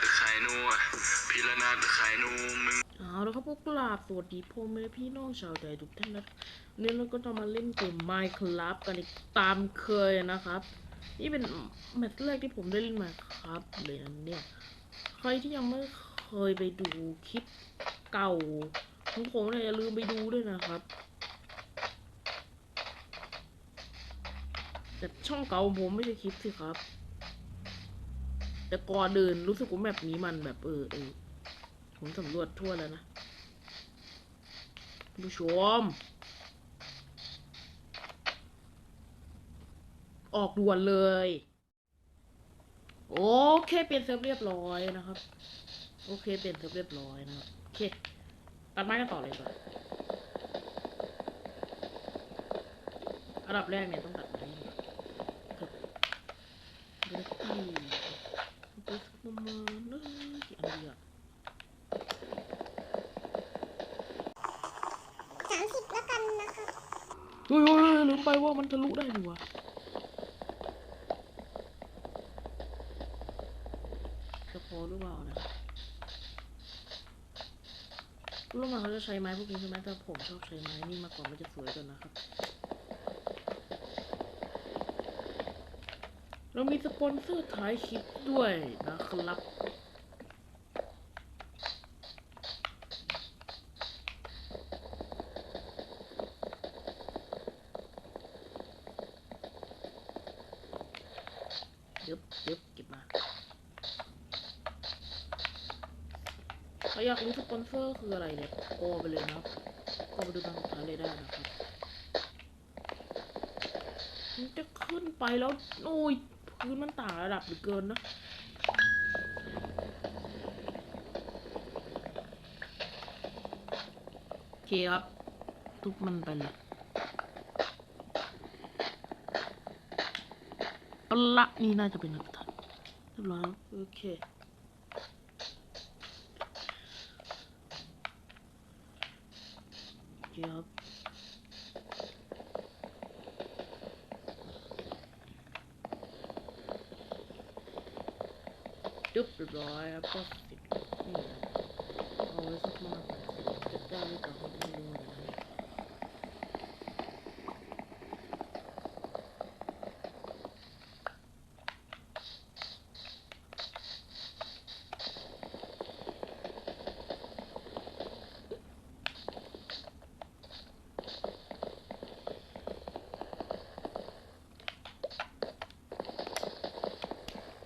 ตะไคร่นัวพิรนาตะไคร่นูมึงเอาแล้วครับพวกกราบสวัสดีพ่อแม่พี่น้องชาวไทยทุกท่านนะเนี่ยเราก็จะมาเล่นเกม Minecraft กันอีกตามเคยนะครับ นี่เป็นแมตช์แรกที่ผมได้เล่นมาครับเลยนะเนี่ยใครที่ยังไม่เคยไปดูคลิปเก่าของผมเนี่ยอย่าลืมไปดูด้วยนะครับแต่ช่องเก่าผมไม่ใช่คลิปสิครับ แต่ก่อนเดินรู้สึกว่าแบบนี้มันแบบเออเออผมสำรวจทั่วแล้วนะผู้ชม ออกด่วนเลย โอเคเปลี่ยนเซิร์ฟเรียบร้อยนะครับ โอเคเปลี่ยนเซิร์ฟเรียบร้อยนะครับโอเคตัดไม้กันต่อเลยก่อนอันดับแรกเนี่ยต้องตัดไม้ ก่อนครับเดี๋ยวที่เดี๋ยวประมาณนั้นกี่อันดีอะสามสิบแล้วกันนะครับเฮ้ยเฮ้ยเฮ้ยลืมไปว่ามันทะลุได้ดีวะจะพอหรือเปล่านะรู้มาเขาจะใช้ไม้พวกนี้ใช่ไหมแต่ผมชอบใช้ไม้นี่มากกว่ามันจะสวยกว่านะครับ เรามีสปอนเซอร์ท้ายคลิปด้วยนะครับ เดี๋ยวเดี๋ยวเก็บมาใครอยากรู้สปอนเซอร์คืออะไรเนี่ยโอไปเลยนะครับก็ไปดูตามสุดท้ายเลยได้นะครับมันจะขึ้นไปแล้ว โอ้ย พื้นมันต่างระดับเหลือเกินนะโอเคครับ ทุบมันไปเลยเอาละนี่น่าจะเป็นหลักฐานเรียบร้อยแล้วโอเคโอเคครับ จุ๊บเร้อยครับก็สิบนี่เอาไว้สักประมาณจะได้หรือเปล่าไม่รู้นกัน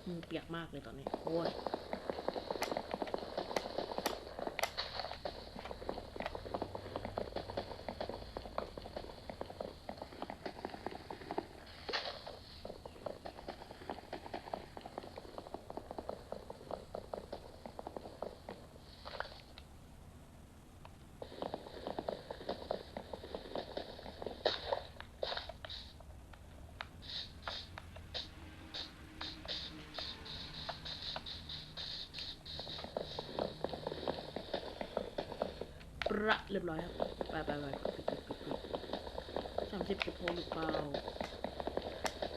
มือเปียกมากเลยตอนนี้โอ้ย ป ระเรียบร้อยครับ ไปไปไปสามสิบจะพอหรือเปล่า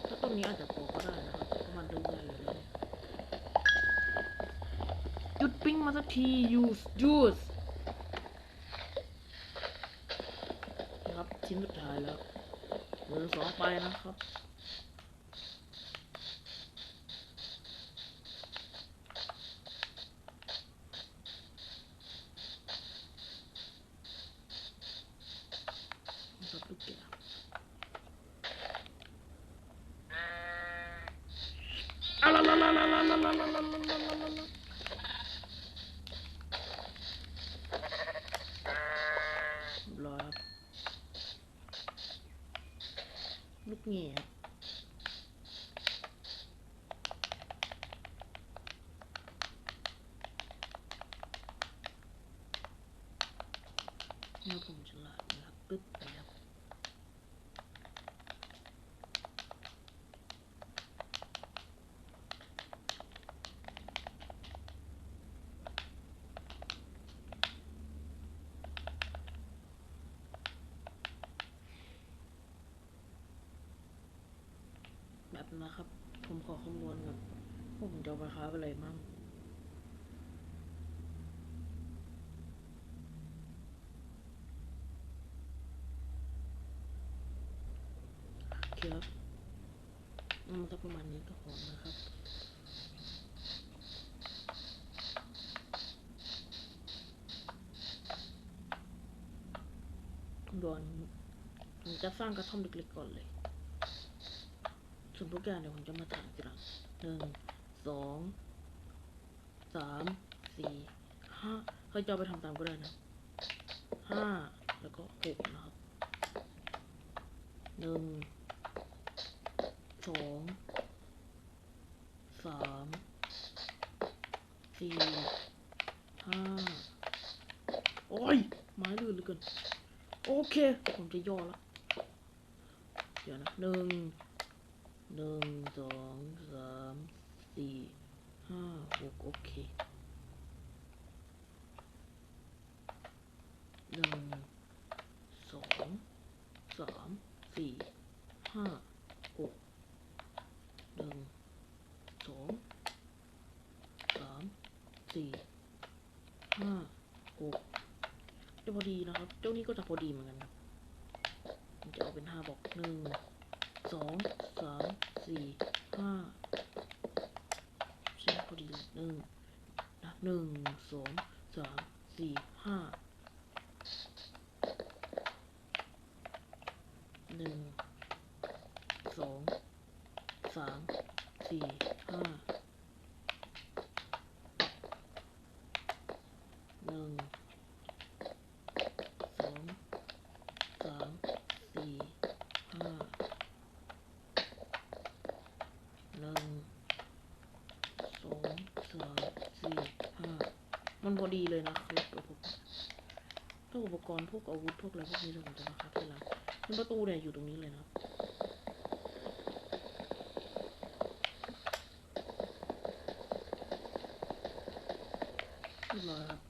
ถ้าต้นนี้อาจจะพอก็ได้นะครับเพราะมันเริ่มใหญ่อยู่แล้เนี่ยหยุดปิ้งมาสักที use use นะครับชิ้นสุดท้ายแล้วเหลือสองไปนะครับ เมื่อผมฉลาดนะครับปึ๊บนะครับแบบนะครับ ผมขอคำนวณก่อนผมจะไปค้าอะไรมั่ง ครับอืม สักประมาณนี้ก็พอนะครับด่วนผมจะสร้างกระท่อมเล็กๆก่อนเลย ส่วนทุกอย่างเดี๋ยวผมจะมาถามทีหลังหนึ่ง สอง สาม สี่ห้าใครจะเอาไปทำตามก็ได้นะห้า แล้วก็หกนะครับหนึ่ง องสามสี่ห้าโอ้ยไม้ลื่นเหลือเกินโอเค ผมจะย่อแล้วเดี๋ยวนะหนึ่งหนึ่งสองสามสี่ห้าหกโอเคหนึ่งสองสามสี่ห้า หก หนึ่ง สอง สาม สี่ห้าหกจะพอดีนะครับ เจ้านี้ก็จะพอดีเหมือนกันครับจะเอาเป็นห้าบอกหนึ่งสองสามสี่ห้าใช่พอดีหนึ่งนะหนึ่งสองสามสี่ห้าหนึ่งสองสามสี่ห้า หนึ่ง สอง สาม สี่ ห้า หนึ่ง สอง สาม สี่ ห้า มันพอดีเลยนะครับผมถ้าอุป กรณ์พวกอาวุธพวกอะไรพวกนี้เราผมจะมาครับทีหลังมันประตูเนี่ยอยู่ตรงนี้เลยนะครับเรียบร้อยครับ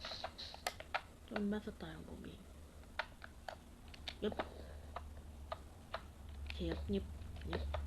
จนบ้านสไตล์ของผมเองยึบเทียบยิบยิบยิบ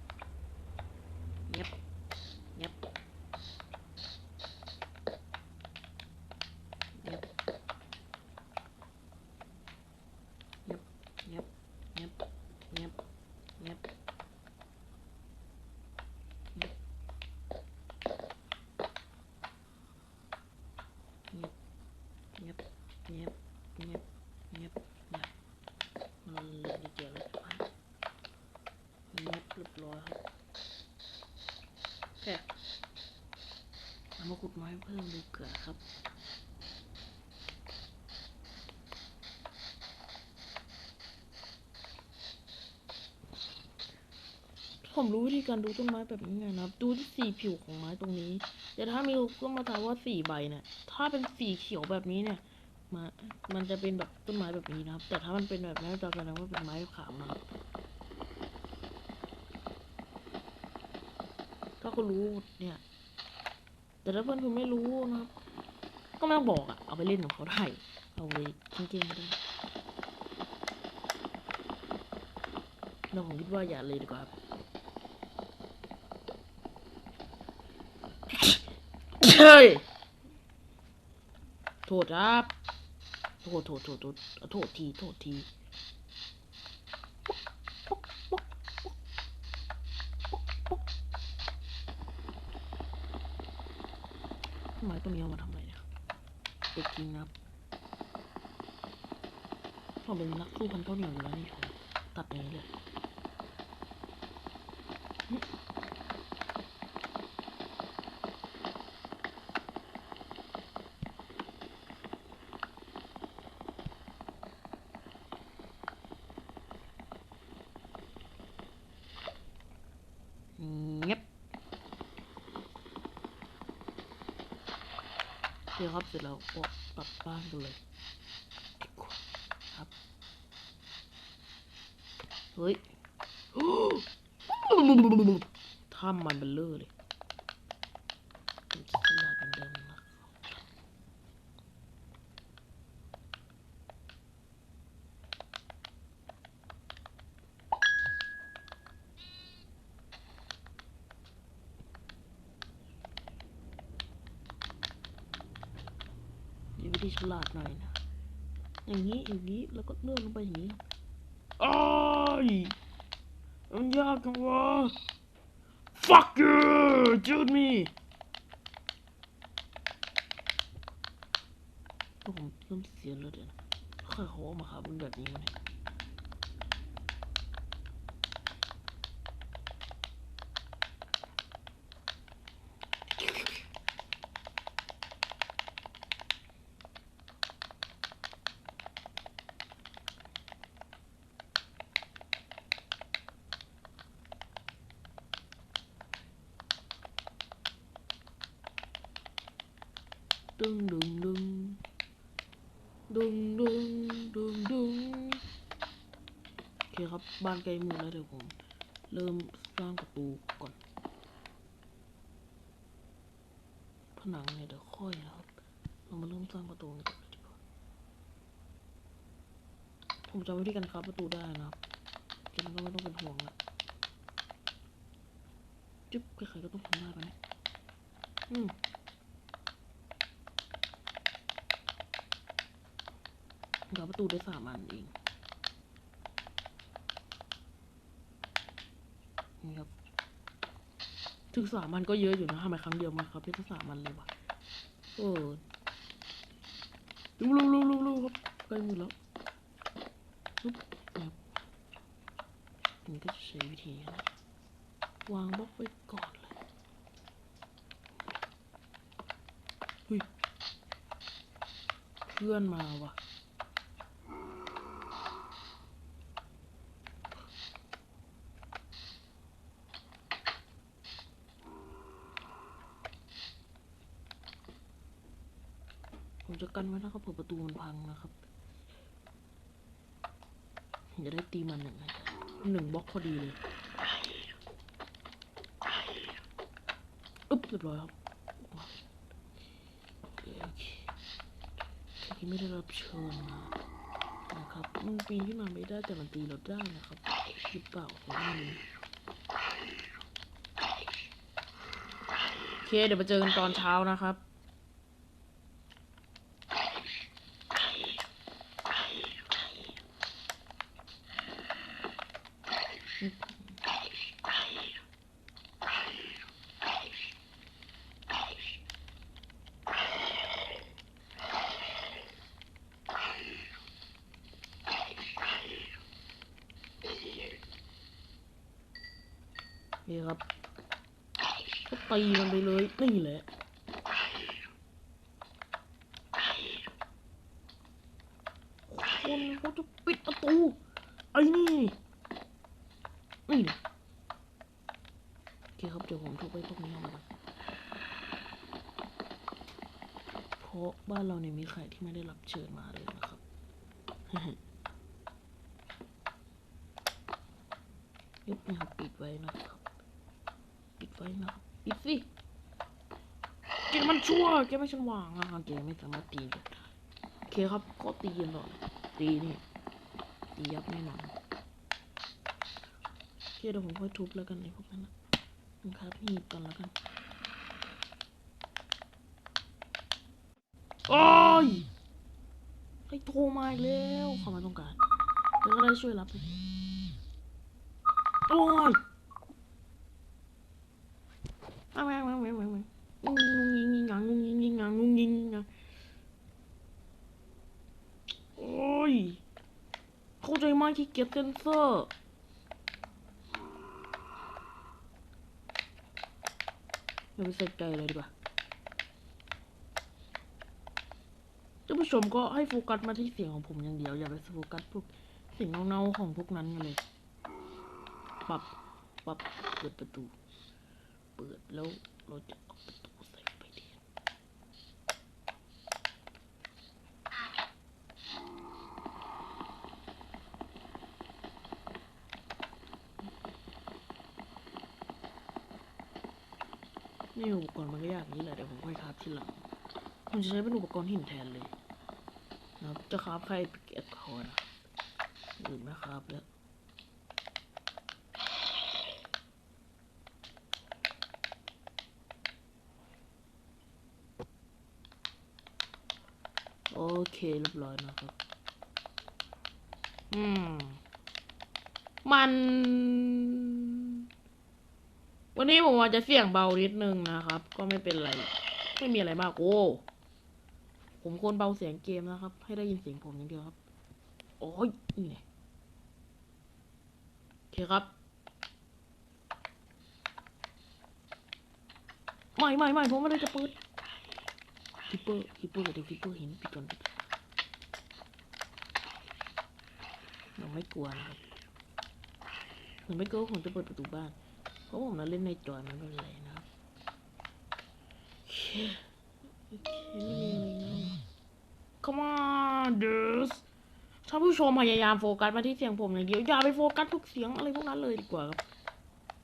เอามาขุดไม้เพิ่มดีกว่าครับผมรู้วิธีการดูต้นไม้แบบนี้ไงนะครับ ดูที่สีผิวของไม้ตรงนี้ แต่ถ้ามีก็มาถามว่าสีใบเนี่ย ถ้าเป็นสีเขียวแบบนี้เนี่ยมามันจะเป็นแบบต้นไม้แบบนี้นะครับ แต่ถ้ามันเป็นแบบนี้จะแสดงว่าเป็นไม้ขามนะครับถ้าคุณรู้เนี่ย แต่ถ้าเพื่อนคุณไม่รู้นะครับ ก็ไม่ต้องบอกอะเอาไปเล่นของเขาได้เอาไปจริงๆก็ได้แล้วผมคิดว่าอย่าเลยดีกว่าครับเฮ้ยโทษครับโทษโทษโทษโทษโทษทีโทษทีำไมต้นนี้เอามาทำอะไรเนี่ยเด็กจริงครับผมเป็นนักสู้พันธุ์ข้าวเหนียวอยู่แล้วนี่ผมตัดอย่างนี้เลย เงียบโอเคครับเสร็จแล้วก็กลับบ้านกันเลยดีกว่าครับ เฮ้ย ถ้ำมันเบลเลอร์เลยเป็นสลาดเหมือนเดิมนะครับมีวิธีฉลาดหน่อยนะ อย่างนี้ อย่างนี้ แล้วก็เลื่อนลงไปอย่างนี้อ้าย มันยากจังวะ fuck you shoot me ผมเริ่มเสียแล้วเดี๋ยวนะใครเขาเอามาหามึงแบบนี้วะเนี่ย ดึงดึงดึงดึงดึงดึงดึงโอเคครับ บ้านใกล้มือแล้วเดี๋ยวผม เริ่มสร้างประตูก่อน ผนังเนี่ยเดี๋ยวค่อยนะครับ เรามาเริ่มสร้างประตูกันก่อนเลยดีกว่าผมจำวิธีการครับประตูได้นะครับฉันก็ไม่ต้องเป็นห่วงละจิ๊บใครๆก็ต้องทำได้ปะเนี่ยอืม กับประตูได้สามอันเอง นี่ครับ ถึงสามอันก็เยอะอยู่นะทำไมครั้งเดียวมันครับได้ตั้งสามอันเลยวะเออลูลูลูลูลูครับใกล้หมดแล้วปุ๊บครับมันก็จะใช้วิธีนี้นะวางบล็อกไว้ก่อนเลยเฮ้ยเพื่อนมาว่ะ ผมจะ กันไว้นะครับเผื่อประตูมันพังนะครับจะได้ตีมันหนึ่งอันหนึ่งบล็อกพอดีเลยอึ๊บเรียบร้อยครับโอเคโอเคที่ไม่ได้รับเชิญนะครับมันปีนขึ้นมาไม่ได้แต่มันตีเราได้นะครับหรือเปล่าผมไม่รู้โอเคเดี๋ยวมาเจอกันตอนเช้านะครับ นี่ครับก็ตีมันไปเลย นี่แหละ คน เขาจะปิดประตู ไอ้นี่ นี่นะโอเคครับ เดี๋ยวผมทุบไปพวกนี้ออกมาก่อนเพราะบ้านเราเนี่ยมีใครที่ไม่ได้รับเชิญมาเลยนะครับยึดนะครับปิดไว้นะครับ ปิดไว้นะครับปิดสิแกมันชั่วแกไม่ฉันวางอะแกไม่สามารถตีได้โอเคครับก็ตีกันต่อ ตีนี่ตียับแน่นอนเดี๋ยวผมค่อยทุบแล้วกันในพวกนั้นนะครับหีบกันแล้วกัน โอ้ยไอ้โทรมาอีกแล้วเขามาต้องการแล้วก็ได้ช่วยรับ โอ้ยมามามามามามา งุ้งยิงยิงงางงุ้งยิงยิงงางงุ้งยิงยิงงางโอ้ย เข้าใจมาก ที่เกียจเซนเซอร์อย่าไปใส่ใจเลยดีกว่าท่านผู้ชมก็ให้โฟกัสมาที่เสียงของผมอย่างเดียว อย่าไปโฟกัสพวกเสียงเงาๆของพวกนั้นกันเลยปรับปรับเปิดประตู เปิดแล้วเราจะเอาประตูใส่ไป นี่อุปกรณ์มันก็ยากอย่างนี้แหละเดี๋ยวผมค่อยคราฟทีหลังผมจะใช้เป็นอุปกรณ์หินแทนเลยนะครับจะคราฟใครเก็บคอนะอื่นไม่คราฟแล้วโอเคเรียบร้อยนะครับ อืม มัน วันนี้ผมอาจจะเสี่ยงเบานิดนึงนะครับ ก็ไม่เป็นไร ไม่มีอะไรมากโอ้ผมควรเบาเสียงเกมนะครับ ให้ได้ยินเสียงผมอย่างเดียวครับ โอ้ยนี่ไงโอเคครับ ไม่ไม่ไม่ผมไม่ได้จะเปิดฮิปเปอร์ฮิปเปอร์เดี๋ยวฮิปเปอร์เห็นปิดก่อนปิดก่อนเราไม่กลัวนะครับผมไม่กลัวผมจะเปิดประตูบ้าน ราะผมน่เล่นในจอยมันไม่เป็นไรนะครับโอเคอเคไม่มีอะไรนะ Come on dudes ถ้าผู้ชมพยายามโฟกัสมาที่เสียงผมอย่างเดียวอย่าไปโฟกัสทุกเสียงอะไรพวกนั้นเลยดีกว่าครับ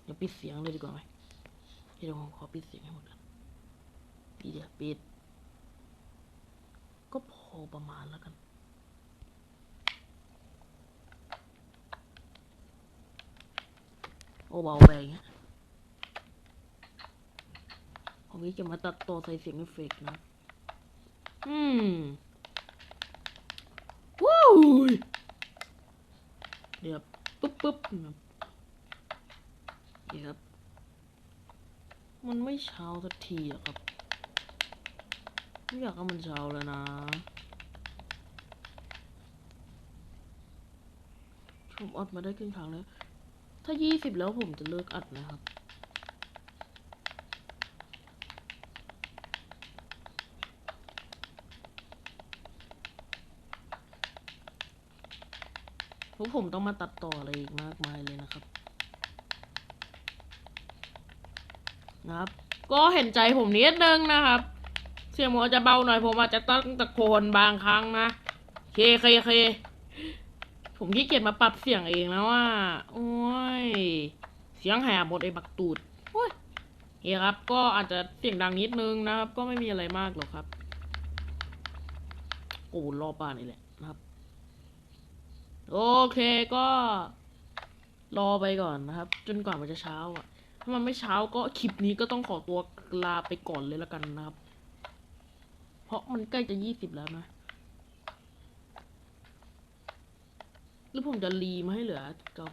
เดี๋ยวปิดเสียงเลยดีกว่าไหมเดี๋ยวผมขอปิดเสียงให้หมดก่อนปิดเดี๋ยวปิด ก็พอประมาณแล้วกันโอ้เบาไปอย่างเงี้ย ผมนี้จะมาตัดต่อใส่เสียงเอฟเฟกต์นะ อืมวู้ยเดี๋ยวปุ๊บปุ๊บนะเดี๋ยวมันไม่เช้าสักทีอะครับไม่อยากให้มันเช้าแล้วนะผมอัดมาได้ครึ่งทางแล้ว ถ้ายี่สิบแล้วผมจะเลิกอัดนะครับ เพราผมต้องมาตัดต่ออะไรอีกมากมายเลยนะครับ นะครับ ก็เห็นใจผมนิดนึงนะครับ เสียงผมอจะเบาหน่อยผมอาจจะต้องตะโกนบางครั้งนะเคเคเคผมขี้เกียจมาปรับเสียงเองนะว่า โอ้ย เสียงแหบหมดไอ้บักตูดโอ้ยเฮ้ครับ ก็อาจจะเสียงดังนิดนึงนะครับ ก็ไม่มีอะไรมากหรอกครับ โอ้รอบบ้านนี่แหละ โอเคก็รอไปก่อนนะครับ จนกว่ามันจะเช้าอะ ถ้ามันไม่เช้าก็คลิปนี้ก็ต้องขอตัวลาไปก่อนเลยละกันนะครับ เพราะมันใกล้จะยี่สิบแล้วนะหรือผมจะรีมาให้เหลือเก้า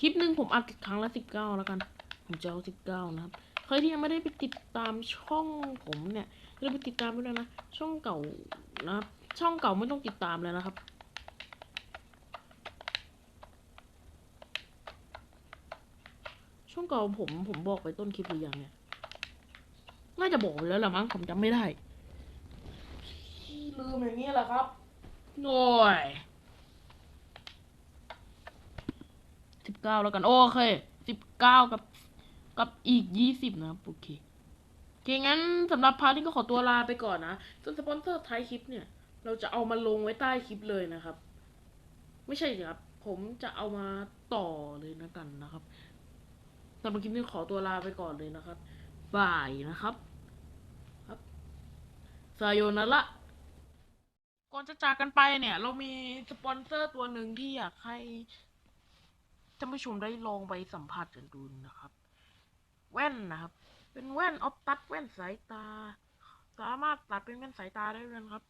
คลิปหนึ่งผมอัดครั้งละสิบเก้าแล้วกัน ผมจะเอาสิบเก้านะครับใครที่ยังไม่ได้ไปติดตามช่องผมเนี่ยเราไปติดตามไปด้วยนะ ช่องเก่านะครับ ช่องเก่าไม่ต้องติดตามแล้วนะครับ ช่องเก่าผมผมบอกไปต้นคลิปหรือยังเนี่ย น่าจะบอกไปแล้วแหละมั้งผมจำไม่ได้ ลืมอย่างนี้แหละครับโอ้ยสิบเก้าแล้วกัน โอเคสิบเก้ากับกับอีกยี่สิบนะครับโอเคโอเคงั้นสำหรับพาร์ทนี้ก็ขอตัวลาไปก่อนนะ ส่วนสปอนเซอร์ท้ายคลิปเนี่ย เราจะเอามาลงไว้ใต้คลิปเลยนะครับ ไม่ใช่ครับ ผมจะเอามาต่อเลยนะกันนะครับสำหรับคลิปนี้ขอตัวลาไปก่อนเลยนะครับบายนะครับครับซายโยนาระก่อนจะจากกันไปเนี่ย เรามีสปอนเซอร์ตัวหนึ่งที่อยากให้ท่านผู้ชมได้ลองไปสัมผัสกันดูนะครับ แว่นนะครับ เป็นแว่นออฟตัดแว่นสายตา สามารถตัดเป็นแว่นสายตาได้ด้วยนะครับ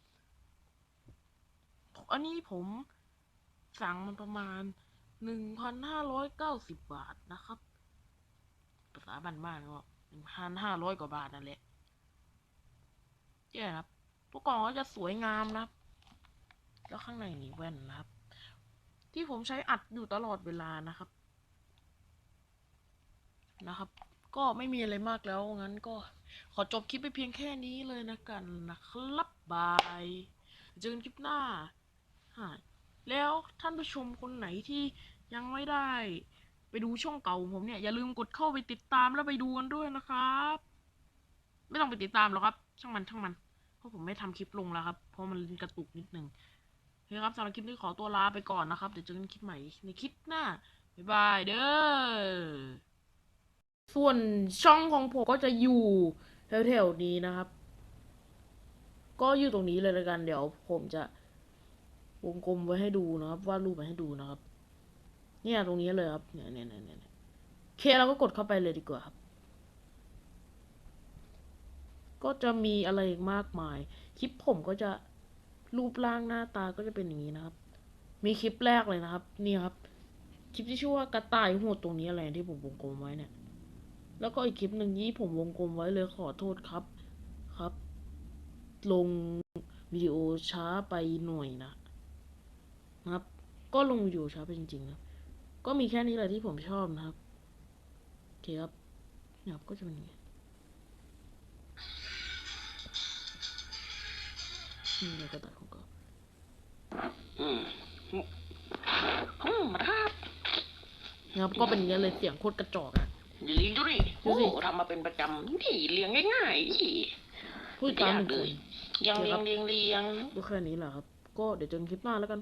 อันนี้ผมสั่งมันประมาณหนึ่งพันห้าร้อยเก้าสิบบาทนะครับ ภาษาบ้านๆก็หนึ่งพันห้าร้อยกว่าบาทนั่นแหละเจ๊ครับตัวกล่องก็จะสวยงามนะครับ แล้วข้างในนี่แว่นนะครับ ที่ผมใช้อัดอยู่ตลอดเวลานะครับ นะครับ ก็ไม่มีอะไรมากแล้วงั้นก็ขอจบคลิปไปเพียงแค่นี้เลยนะกันนะครับบายเจอกันคลิปหน้า ฮะแล้วท่านผู้ชมคนไหนที่ยังไม่ได้ ไปดูช่องเก่าผมเนี่ย อย่าลืมกดเข้าไปติดตามแล้วไปดูกันด้วยนะครับ ไม่ต้องไปติดตามหรอกครับ ช่างมันช่างมันเพราะผมไม่ทำคลิปลงแล้วครับ เพราะมันกระตุกนิดนึงโอเคครับสำหรับคลิปนี้ขอตัวลาไปก่อนนะครับเดี๋ยวเจอกันคลิปใหม่ในคลิปหน้าบ๊ายบายเด้อส่วนช่องของผมก็จะอยู่แถวๆนี้นะครับ ก็อยู่ตรงนี้เลยละกัน เดี๋ยวผมจะ วงกลมไว้ให้ดูนะครับวาดรูปไว้ให้ดูนะครับ เนี่ยตรงนี้เลยครับ เนี่ยเนี่ยเนี่ยเนี่ยเคเราก็กดเข้าไปเลยดีกว่าครับ ก็จะมีอะไรมากมาย คลิปผมก็จะรูปร่างหน้าตาก็จะเป็นอย่างนี้นะครับ มีคลิปแรกเลยนะครับ นี่ครับ คลิปที่ชื่อว่ากระต่ายโหดตรงนี้อะไรที่ผมวงกลมไว้เนี่ย แล้วก็อีกคลิปหนึ่งที่ผมวงกลมไว้เลยขอโทษครับครับ ลงวิดีโอช้าไปหน่อยนะ นะครับ ก็ลงวิดีโอช้าไปจริงๆนะก็มีแค่นี้แหละที่ผมชอบนะครับโอเคครับเนี่ยครับก็จะเป็นอย่างนี้นี่เลยกระต่ายของก็อืมอืมมาครับนะครับก็เป็นอย่างนี้เลยเสียงโคตรกระจอกอะอย่าเลี้ยงดูดิดูโอ้สิทำมาเป็นประจำนี่เลี้ยงง่ายๆนี่พูดตามหนึ่งคนเลี้ยงเลี้ยงเลี้ยงเลี้ยงก็แค่นี้แหละครับ ก็เดี๋ยวเจอกันคลิปหน้าแล้วกัน